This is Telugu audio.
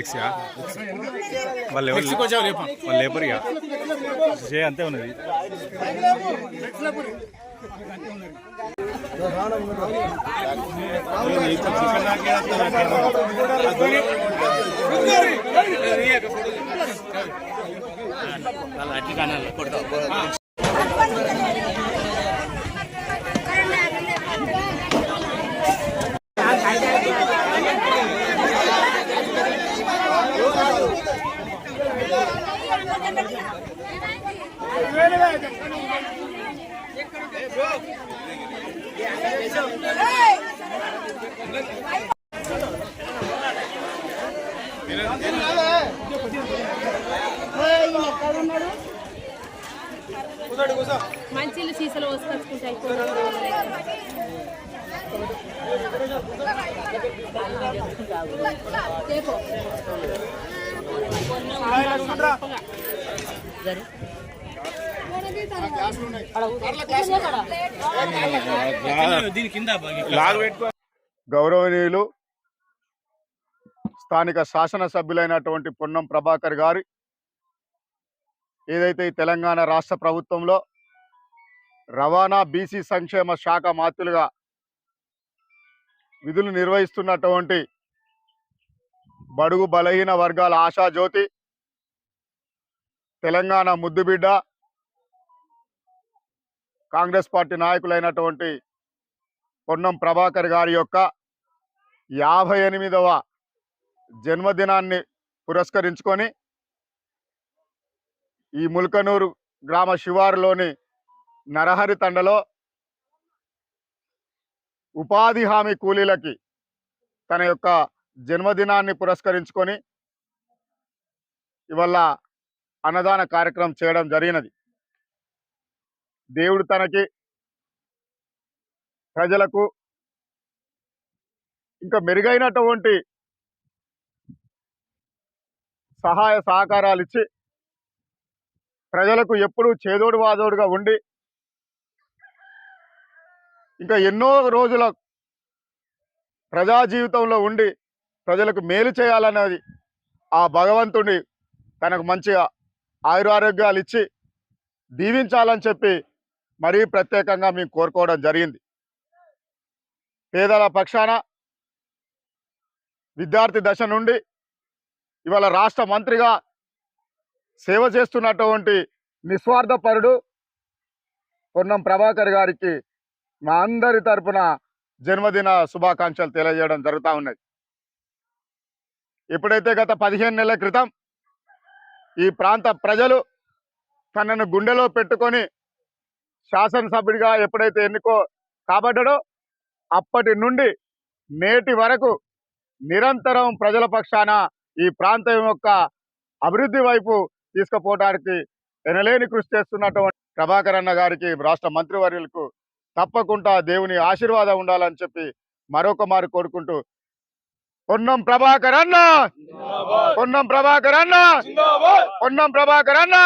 ఎక్స్యా? వాళ్ళు ఎవరు వాళ్ళు లేపరు ఇక చే అంతే ఉన్నది మంచిలు సీసలు పోసుకొచ్చుకుంటే అయిపోయింది రేపు గౌరవనీయులు స్థానిక శాసనసభ్యులైనటువంటి పొన్నం ప్రభాకర్ గారి ఏదైతే ఈ తెలంగాణ రాష్ట్ర ప్రభుత్వంలో రవాణా బీసీ సంక్షేమ శాఖ మాత్రులుగా విధులు నిర్వహిస్తున్నటువంటి బడుగు బలహీన వర్గాల ఆశాజ్యోతి తెలంగాణ ముద్దుబిడ్డ కాంగ్రెస్ పార్టీ నాయకులైనటువంటి పొన్నం ప్రభాకర్ గారి యొక్క యాభై ఎనిమిదవ జన్మదినాన్ని పురస్కరించుకొని ఈ ముల్కనూరు గ్రామ శివారులోని నరహరి తండలో ఉపాధి హామీ కూలీలకి తన యొక్క జన్మదినాన్ని పురస్కరించుకొని ఇవల్ల అన్నదాన కార్యక్రమం చేయడం జరిగినది. దేవుడు తనకి ప్రజలకు ఇంకా మెరుగైనటువంటి సహాయ సహకారాలు ఇచ్చి ప్రజలకు ఎప్పుడూ చేదోడు వాదోడుగా ఉండి ఇంకా ఎన్నో రోజుల ప్రజా జీవితంలో ఉండి ప్రజలకు మేలు చేయాలన్నది ఆ భగవంతుని తనకు మంచిగా ఆయురారోగ్యాలు ఇచ్చి దీవించాలని చెప్పి మరీ ప్రత్యేకంగా మేము కోరుకోవడం జరిగింది. పేదల పక్షాన విద్యార్థి దశ నుండి ఇవాళ రాష్ట్ర మంత్రిగా సేవ చేస్తున్నటువంటి నిస్వార్థపరుడు పొన్నం ప్రభాకర్ గారికి మా అందరి తరపున జన్మదిన శుభాకాంక్షలు తెలియజేయడం జరుగుతూ ఉన్నది. ఎప్పుడైతే గత పదిహేను నెలల క్రితం ఈ ప్రాంత ప్రజలు తనను గుండెలో పెట్టుకొని శాసనసభ్యుడిగా ఎప్పుడైతే ఎన్నుకో కాబడ్డాడో అప్పటి నుండి నేటి వరకు నిరంతరం ప్రజల పక్షాన ఈ ప్రాంతం యొక్క అభివృద్ధి వైపు తీసుకుపోవడానికి ఎనలేని కృషి చేస్తున్నటువంటి ప్రభాకర్ అన్న గారికి రాష్ట్ర మంత్రివర్యులకు తప్పకుండా దేవుని ఆశీర్వాదం ఉండాలని చెప్పి మరొక మారు కోరుకుంటూ పొన్నం ప్రభాకర్ అన్న! పొన్నం ప్రభాకర్ అన్న! పొన్నం ప్రభాకర్ అన్న!